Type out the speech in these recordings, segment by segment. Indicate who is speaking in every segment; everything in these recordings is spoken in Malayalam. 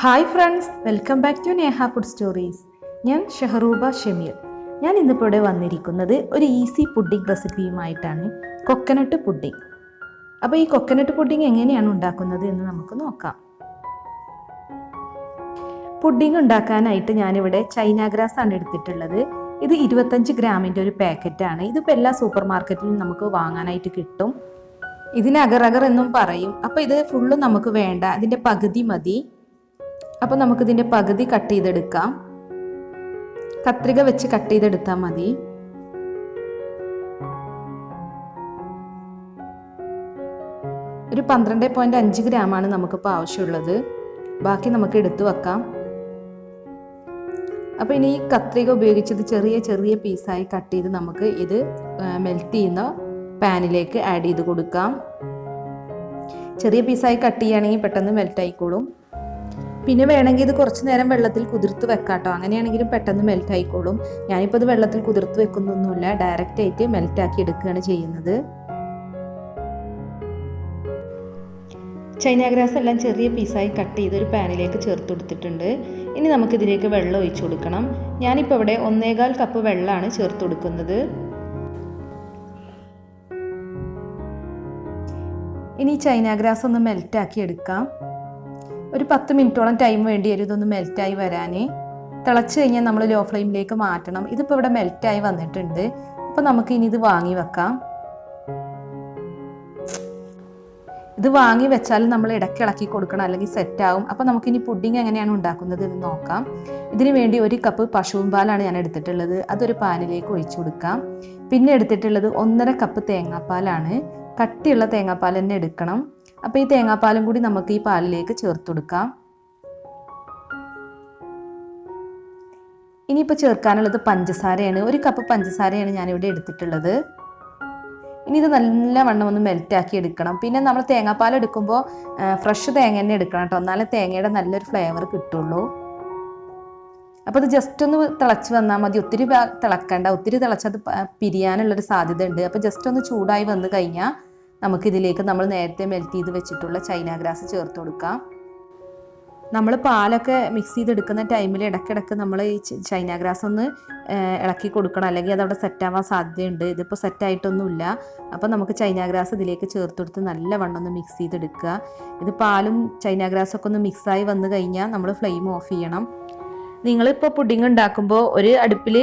Speaker 1: Hi friends welcome back to Neha food stories ഞാൻ ഷെഹറൂബ ഷമീർ ഞാൻ ഇന്നിപ്പോൾ ഇവിടെ വന്നിരിക്കുന്നത് ഒരു ഈസി പുഡിംഗ് റെസിപ്പിയുമായിട്ടാണ് കൊക്കനട്ട് പുഡിംഗ് അപ്പോൾ ഈ കൊക്കനട്ട് പുഡിംഗ് എങ്ങനെയാണ് ഉണ്ടാക്കുന്നത് എന്ന് നമുക്ക് നോക്കാം. പുഡിംഗ് ഉണ്ടാക്കാനായിട്ട് ഞാനിവിടെ ചൈന ഗ്രാസ് ആണ് എടുത്തിട്ടുള്ളത്. ഇത് ഇരുപത്തഞ്ച് ഗ്രാമിന്റെ ഒരു പാക്കറ്റാണ് ഇതിപ്പോൾ എല്ലാ സൂപ്പർ മാർക്കറ്റിലും നമുക്ക് വാങ്ങാനായിട്ട് കിട്ടും. ഇതിന് അഗർ എന്നും പറയും. അപ്പോൾ ഇത് ഫുള്ളും നമുക്ക് വേണ്ട. അതിന്റെ പകുതി മതി. അപ്പോൾ നമുക്കിതിന്റെ പകുതി കട്ട് ചെയ്തെടുക്കാം. കത്രിക വെച്ച് കട്ട് ചെയ്തെടുത്താൽ മതി. ഒരു പന്ത്രണ്ട് പോയിന്റ് അഞ്ച് ഗ്രാമാണ് നമുക്കിപ്പോൾ ആവശ്യമുള്ളത്. ബാക്കി നമുക്ക് എടുത്തു വെക്കാം. അപ്പോൾ ഇനി ഈ കത്രിക ഉപയോഗിച്ചത് ചെറിയ ചെറിയ പീസായി കട്ട് ചെയ്ത് നമുക്ക് ഇത് മെൽറ്റ് ചെയ്യുന്ന പാനിലേക്ക് ആഡ് ചെയ്ത് കൊടുക്കാം. ചെറിയ പീസായി കട്ട് ചെയ്യുകയാണെങ്കിൽ പെട്ടെന്ന് മെൽറ്റ് ആയിക്കോളും. പിന്നെ വേണമെങ്കിൽ ഇത് കുറച്ച് നേരം വെള്ളത്തിൽ കുതിർത്ത് വെക്കാട്ടോ. അങ്ങനെയാണെങ്കിലും പെട്ടെന്ന് മെൽറ്റ് ആയിക്കോളും. ഞാനിപ്പോൾ ഇത് വെള്ളത്തിൽ കുതിർത്ത് വെക്കുന്നൊന്നുമില്ല. ഡയറക്റ്റ് ആയിട്ട് മെൽറ്റ് ആക്കി എടുക്കുകയാണ് ചെയ്യുന്നത്. ചൈന ഗ്രാസ് എല്ലാം ചെറിയ പീസായി കട്ട് ചെയ്ത് ഒരു പാനിലേക്ക് ചേർത്ത് കൊടുത്തിട്ടുണ്ട്. ഇനി നമുക്കിതിലേക്ക് വെള്ളം ഒഴിച്ചു കൊടുക്കണം. ഞാനിപ്പോൾ ഇവിടെ ഒന്നേകാൽ കപ്പ് വെള്ളമാണ് ചേർത്ത് കൊടുക്കുന്നത്. ഇനി ചൈന ഗ്രാസ് ഒന്ന് മെൽറ്റ് ആക്കി എടുക്കാം. ഒരു പത്ത് മിനിറ്റോളം ടൈം വേണ്ടി വരും ഇതൊന്ന് മെൽറ്റായി വരാൻ തിളച്ച് കഴിഞ്ഞാൽ നമ്മൾ ലോ ഫ്ലെയിമിലേക്ക് മാറ്റണം. ഇതിപ്പോൾ ഇവിടെ മെൽറ്റായി വന്നിട്ടുണ്ട്. അപ്പോൾ നമുക്ക് ഇനി ഇത് വാങ്ങി വെക്കാം. ഇത് വാങ്ങി വെച്ചാൽ നമ്മൾ ഇടയ്ക്ക് ഇളക്കി കൊടുക്കണം അല്ലെങ്കിൽ സെറ്റ് ആവും. അപ്പോൾ നമുക്കിനി പുഡിംഗ് എങ്ങനെയാണ് ഉണ്ടാക്കുന്നത് എന്ന് നോക്കാം. ഇതിന് വേണ്ടി ഒരു കപ്പ് പശുവും പാലാണ് ഞാൻ എടുത്തിട്ടുള്ളത്. അതൊരു പാനിലേക്ക് ഒഴിച്ചു കൊടുക്കാം. പിന്നെ എടുത്തിട്ടുള്ളത് ഒന്നര കപ്പ് തേങ്ങാപ്പാലാണ്. കട്ടിയുള്ള തേങ്ങാപ്പാൽ തന്നെ എടുക്കണം. അപ്പോൾ ഈ തേങ്ങാപ്പാലും കൂടി നമുക്ക് ഈ പാലിലേക്ക് ചേർത്ത് കൊടുക്കാം. ഇനിയിപ്പോൾ ചേർക്കാനുള്ളത് പഞ്ചസാരയാണ്. ഒരു കപ്പ് പഞ്ചസാരയാണ് ഞാനിവിടെ എടുത്തിട്ടുള്ളത്. ഇനി ഇത് നല്ലവണ്ണം ഒന്ന് മെൽറ്റാക്കി എടുക്കണം. പിന്നെ നമ്മൾ തേങ്ങാപ്പാൽ എടുക്കുമ്പോൾ ഫ്രഷ് തേങ്ങ തന്നെ എടുക്കണം കേട്ടോ. എന്നാലേ തേങ്ങയുടെ നല്ലൊരു ഫ്ലേവർ കിട്ടുള്ളൂ. അപ്പോൾ ഇത് ജസ്റ്റ് ഒന്ന് തിളച്ച് വന്നാൽ മതി. ഒത്തിരി തിളക്കണ്ട. ഒത്തിരി തിളച്ചത് പിരിയാനുള്ളൊരു സാധ്യത ഉണ്ട് അപ്പോൾ ജസ്റ്റ് ഒന്ന് ചൂടായി വന്നു കഴിഞ്ഞാൽ നമുക്കിതിലേക്ക് നമ്മൾ നേരത്തെ മെൽറ്റ് ചെയ്ത് വെച്ചിട്ടുള്ള ചൈന ഗ്രാസ് ചേർത്ത് കൊടുക്കാം. നമ്മൾ പാലൊക്കെ മിക്സ് ചെയ്തെടുക്കുന്ന ടൈമിൽ ഇടയ്ക്കിടയ്ക്ക് നമ്മൾ ഈ ചൈന ഗ്രാസ് ഒന്ന് ഇളക്കി കൊടുക്കണം. അല്ലെങ്കിൽ അതവിടെ സെറ്റാവാൻ സാധ്യതയുണ്ട്. ഇതിപ്പോൾ സെറ്റായിട്ടൊന്നുമില്ല അപ്പോൾ നമുക്ക് ചൈന ഗ്രാസ് ഇതിലേക്ക് ചേർത്ത് കൊടുത്ത് നല്ല വണ്ണം ഒന്ന് മിക്സ് ചെയ്തെടുക്കുക. ഇത് പാലും ചൈന ഗ്രാസൊക്കെ ഒന്ന് മിക്സായി വന്നു കഴിഞ്ഞാൽ നമ്മൾ ഫ്ലെയിം ഓഫ് ചെയ്യണം. നിങ്ങളിപ്പോൾ പുഡിംഗ് ഉണ്ടാക്കുമ്പോൾ ഒരു അടുപ്പിൽ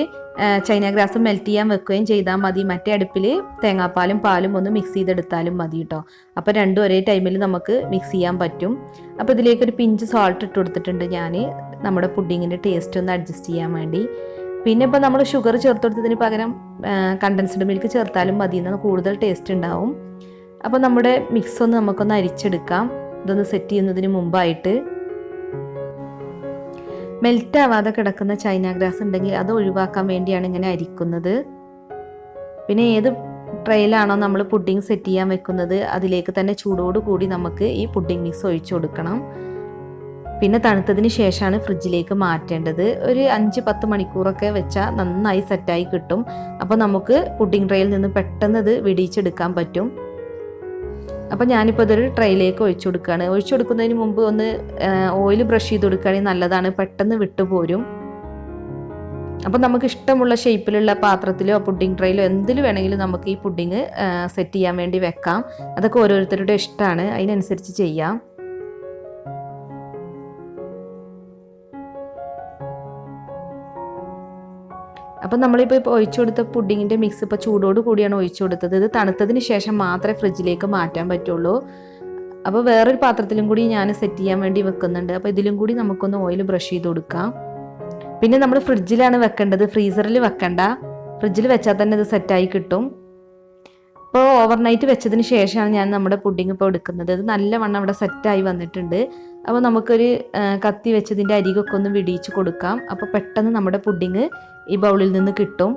Speaker 1: ചൈന ഗ്രാസ് മെൽറ്റ് ചെയ്യാൻ വെക്കുകയും ചെയ്താൽ മതി. മറ്റേ അടുപ്പിൽ തേങ്ങാപ്പാലും പാലും ഒന്ന് മിക്സ് ചെയ്തെടുത്താലും മതി കേട്ടോ അപ്പോൾ രണ്ടും ഒരേ ടൈമിൽ നമുക്ക് മിക്സ് ചെയ്യാൻ പറ്റും. അപ്പോൾ ഇതിലേക്ക് ഒരു പിഞ്ച് സോൾട്ട് ഇട്ട് കൊടുത്തിട്ടുണ്ട് ഞാൻ നമ്മുടെ പുഡിങ്ങിന്റെ ടേസ്റ്റ് ഒന്ന് അഡ്ജസ്റ്റ് ചെയ്യാൻ വേണ്ടി. പിന്നെ ഇപ്പോൾ നമ്മൾ ഷുഗർ ചേർത്ത് കൊടുത്തതിന് പകരം കണ്ടൻസ്ഡ് മിൽക്ക് ചേർത്താലും മതി എന്നാൽ കൂടുതൽ ടേസ്റ്റ് ഉണ്ടാവും. അപ്പോൾ നമ്മുടെ മിക്സ് ഒന്ന് നമുക്കൊന്ന് അരിച്ചെടുക്കാം. ഇതൊന്ന് സെറ്റ് ചെയ്യുന്നതിന് മുമ്പായിട്ട് മെൽറ്റ് ആവാതെ കിടക്കുന്ന ചൈന ഗ്രാസ് ഉണ്ടെങ്കിൽ അത് ഒഴിവാക്കാൻ വേണ്ടിയാണ് ഇങ്ങനെ അരിക്കുന്നത്. പിന്നെ ഏത് ട്രെയിലാണോ നമ്മൾ പുഡിംഗ് സെറ്റ് ചെയ്യാൻ വെക്കുന്നത് അതിലേക്ക് തന്നെ ചൂടോട് കൂടി നമുക്ക് ഈ പുഡിംഗ് മിക്സ് ഒഴിച്ചു കൊടുക്കണം. പിന്നെ തണുത്തതിന് ശേഷമാണ് ഫ്രിഡ്ജിലേക്ക് മാറ്റേണ്ടത്. ഒരു അഞ്ച് പത്ത് മണിക്കൂറൊക്കെ വെച്ചാൽ നന്നായി സെറ്റായി കിട്ടും. അപ്പോൾ നമുക്ക് പുഡിംഗ് ട്രെയിൽ നിന്ന് പെട്ടെന്ന് ഇത് വിടിയിച്ചെടുക്കാൻ പറ്റും. അപ്പോൾ ഞാനിപ്പോൾ ഇതൊരു ട്രൈയിലേക്ക് ഒഴിച്ചു കൊടുക്കുകയാണ് ഒഴിച്ചു കൊടുക്കുന്നതിന് മുമ്പ് ഒന്ന് ഓയിൽ ബ്രഷ് ചെയ്ത് കൊടുക്കുകയാണെങ്കിൽ നല്ലതാണ്. പെട്ടെന്ന് വിട്ടുപോരും അപ്പോൾ നമുക്ക് ഇഷ്ടമുള്ള ഷേപ്പിലുള്ള പാത്രത്തിലോ പുഡിംഗ് ട്രൈയിലോ എന്തിൽ വേണമെങ്കിലും നമുക്ക് ഈ പുഡിങ് സെറ്റ് ചെയ്യാൻ വേണ്ടി വെക്കാം. അതൊക്കെ ഓരോരുത്തരുടെ ഇഷ്ടമാണ്. അതിനനുസരിച്ച് ചെയ്യാം. അപ്പം നമ്മളിപ്പോൾ ഇപ്പോൾ ഒഴിച്ചു കൊടുത്ത പുഡിങ്ങിന്റെ മിക്സ് ഇപ്പോൾ ചൂടോട് കൂടിയാണ് ഒഴിച്ചു കൊടുത്തത്. ഇത് തണുത്തതിന് ശേഷം മാത്രമേ ഫ്രിഡ്ജിലേക്ക് മാറ്റാൻ പറ്റുള്ളൂ. അപ്പോൾ വേറൊരു പാത്രത്തിലും കൂടി ഞാൻ സെറ്റ് ചെയ്യാൻ വേണ്ടി വെക്കുന്നുണ്ട്. അപ്പോൾ ഇതിലും കൂടി നമുക്കൊന്ന് ഓയിൽ ബ്രഷ് ചെയ്ത് കൊടുക്കാം. പിന്നെ നമ്മൾ ഫ്രിഡ്ജിലാണ് വെക്കേണ്ടത്. ഫ്രീസറിൽ വെക്കണ്ട. ഫ്രിഡ്ജിൽ വെച്ചാൽ തന്നെ ഇത് സെറ്റായി കിട്ടും. ഇപ്പോൾ ഓവർനൈറ്റ് വെച്ചതിന് ശേഷമാണ് ഞാൻ നമ്മുടെ പുഡിങ് ഇപ്പോൾ എടുക്കുന്നത്. അത് നല്ലവണ്ണം അവിടെ സെറ്റായി വന്നിട്ടുണ്ട്. അപ്പോൾ നമുക്കൊരു കത്തി വെച്ചതിന്റെ അരികൊക്കെ ഒന്ന് വിടിയിച്ച് കൊടുക്കാം. അപ്പോൾ പെട്ടെന്ന് നമ്മുടെ പുഡിങ് ഈ ബൗളിൽ നിന്ന് കിട്ടും.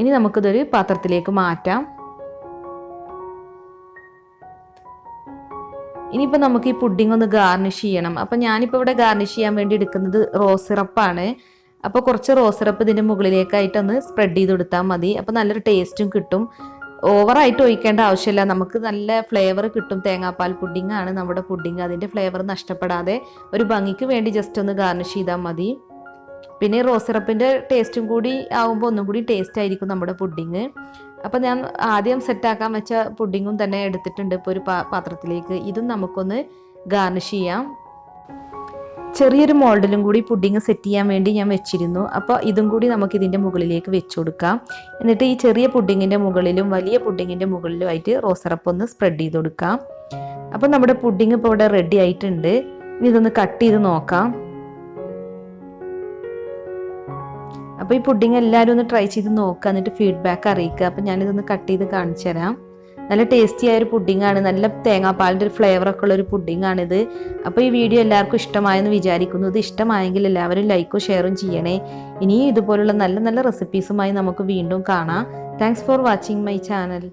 Speaker 1: ഇനി നമുക്കിതൊരു പാത്രത്തിലേക്ക് മാറ്റാം. ഇനിയിപ്പോൾ നമുക്ക് ഈ പുഡിംഗ് ഒന്ന് ഗാർണിഷ് ചെയ്യണം. അപ്പോൾ ഞാനിപ്പോൾ ഇവിടെ ഗാർണിഷ് ചെയ്യാൻ വേണ്ടി എടുക്കുന്നത് റോസ് സിറപ്പാണ് അപ്പോൾ കുറച്ച് റോസ് സിറപ്പ് ഇതിന്റെ മുകളിലേക്കായിട്ടൊന്ന് സ്പ്രെഡ് ചെയ്ത് കൊടുത്താൽ മതി. അപ്പോൾ നല്ലൊരു ടേസ്റ്റും കിട്ടും. ഓവറായിട്ട് ഒഴിക്കേണ്ട ആവശ്യമില്ല. നമുക്ക് നല്ല ഫ്ലേവർ കിട്ടും. തേങ്ങാപ്പാൽ പുഡിംഗ് ആണ് നമ്മുടെ പുഡിംഗ് അതിന്റെ ഫ്ലേവർ നഷ്ടപ്പെടാതെ ഒരു ഭംഗിക്ക് വേണ്ടി ജസ്റ്റ് ഒന്ന് ഗാർണിഷ് ചെയ്താൽ മതി. പിന്നെ റോസ് സിറപ്പിന്റെ ടേസ്റ്റും കൂടി ആകുമ്പോൾ ഒന്നും കൂടി ടേസ്റ്റ് ആയിരിക്കും നമ്മുടെ പുഡിങ് അപ്പോൾ ഞാൻ ആദ്യം സെറ്റാക്കാൻ വെച്ച പുഡിങ്ങും തന്നെ എടുത്തിട്ടുണ്ട് ഇപ്പോൾ ഒരു പാത്രത്തിലേക്ക്. ഇതും നമുക്കൊന്ന് ഗാർണിഷ് ചെയ്യാം. ചെറിയൊരു മോൾഡിലും കൂടി പുഡിങ് സെറ്റ് ചെയ്യാൻ വേണ്ടി ഞാൻ വെച്ചിരുന്നു. അപ്പോൾ ഇതും കൂടി നമുക്ക് ഇതിന്റെ മുകളിലേക്ക് വെച്ച് കൊടുക്കാം എന്നിട്ട് ഈ ചെറിയ പുഡിങ്ങിന്റെ മുകളിലും വലിയ പുഡിങ്ങിന്റെ മുകളിലുമായിട്ട് റോസ് സിറപ്പ് ഒന്ന് സ്പ്രെഡ് ചെയ്ത് കൊടുക്കാം. അപ്പോൾ നമ്മുടെ പുഡിങ് ഇപ്പോൾ ഇവിടെ റെഡി ആയിട്ടുണ്ട്. ഇനി ഇതൊന്ന് കട്ട് ചെയ്ത് നോക്കാം. അപ്പോൾ ഈ പുഡിങ് എല്ലാവരും ഒന്ന് ട്രൈ ചെയ്ത് നോക്കുക. എന്നിട്ട് ഫീഡ്ബാക്ക് അറിയിക്കുക. അപ്പോൾ ഞാനിതൊന്ന് കട്ട് ചെയ്ത് കാണിച്ചു തരാം. നല്ല ടേസ്റ്റി ആയ ഒരു പുഡിങ്ങാണ് നല്ല തേങ്ങാപ്പാലിന്റെ ഒരു ഫ്ലേവർ ഒക്കെ ഉള്ള ഒരു പുഡിങ്ങാണിത് അപ്പോൾ ഈ വീഡിയോ എല്ലാവർക്കും ഇഷ്ടമായെന്ന് വിചാരിക്കുന്നു. ഇത് ഇഷ്ടമായെങ്കിൽ എല്ലാവരും ലൈക്കും ഷെയറും ചെയ്യണേ. ഇനിയും ഇതുപോലുള്ള നല്ല നല്ല റെസിപ്പീസുമായി നമുക്ക് വീണ്ടും കാണാം. Thanks for watching my channel